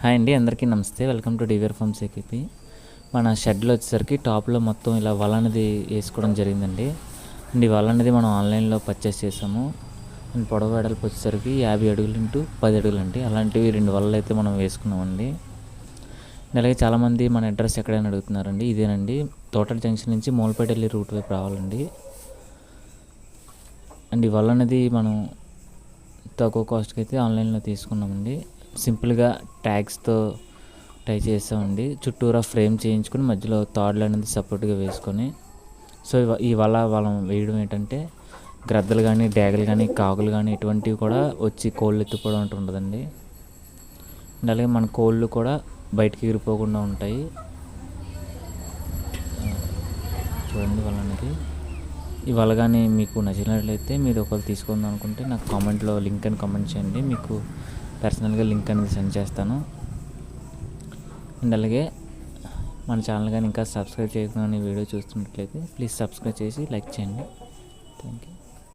Hi అండి అందరికీ నమస్తే. Welcome to DVR farms AKP మన షెడ్లో వచ్చేసరికి టాప్లో మొత్తం ఇలా వల అనేది వేసుకోవడం జరిగిందండి. అండ్ ఈ వల అనేది మనం ఆన్లైన్లో పర్చేస్ చేసాము. అండ్ పొడవు వెడల్పు వచ్చేసరికి యాభై అడుగులు ఇంటూ పది అడుగులు అండి. అలాంటివి రెండు వలలు అయితే మనం వేసుకున్నామండి. అండ్ అలాగే చాలామంది మన అడ్రస్ ఎక్కడైనా అడుగుతున్నారండి. ఇదేనండి. తోటల జంక్షన్ నుంచి మూలపేట వెళ్ళి రూట్ వైపు రావాలండి. అండ్ ఈ వల అనేది మనం తక్కువ కాస్ట్కి అయితే ఆన్లైన్లో తీసుకున్నామండి. సింపుల్గా ట్యాగ్స్తో టై చేసామండి. చుట్టూరా ఫ్రేమ్ చేయించుకొని మధ్యలో తాడులు అనేది సపోర్ట్గా వేసుకొని. సో ఇవ- ఈ వల వేయడం ఏంటంటే గ్రద్దలు కానీ డేగలు కానీ కాకులు కానీ ఇటువంటివి కూడా వచ్చి కోళ్ళు ఎత్తుకోవడం అంటూ ఉండదండి అండ్ అలాగే మన కోళ్ళు కూడా బయటికి ఎగిరిపోకుండా ఉంటాయి. చూడండి వాళ్ళనేది ఇవాళ కానీ మీకు నచ్చినట్లయితే మీరు ఒకరు తీసుకుందాం అనుకుంటే నాకు కామెంట్లో లింక్ అని కామెంట్ చేయండి. మీకు పర్సనల్గా లింక్ అనేది సెండ్ చేస్తాను. అండ్ అలాగే మన ఛానల్ కానీ ఇంకా సబ్స్క్రైబ్ చేయకుండా వీడియో చూస్తున్నట్లయితే ప్లీజ్ సబ్స్క్రైబ్ చేసి లైక్ చేయండి. Thank you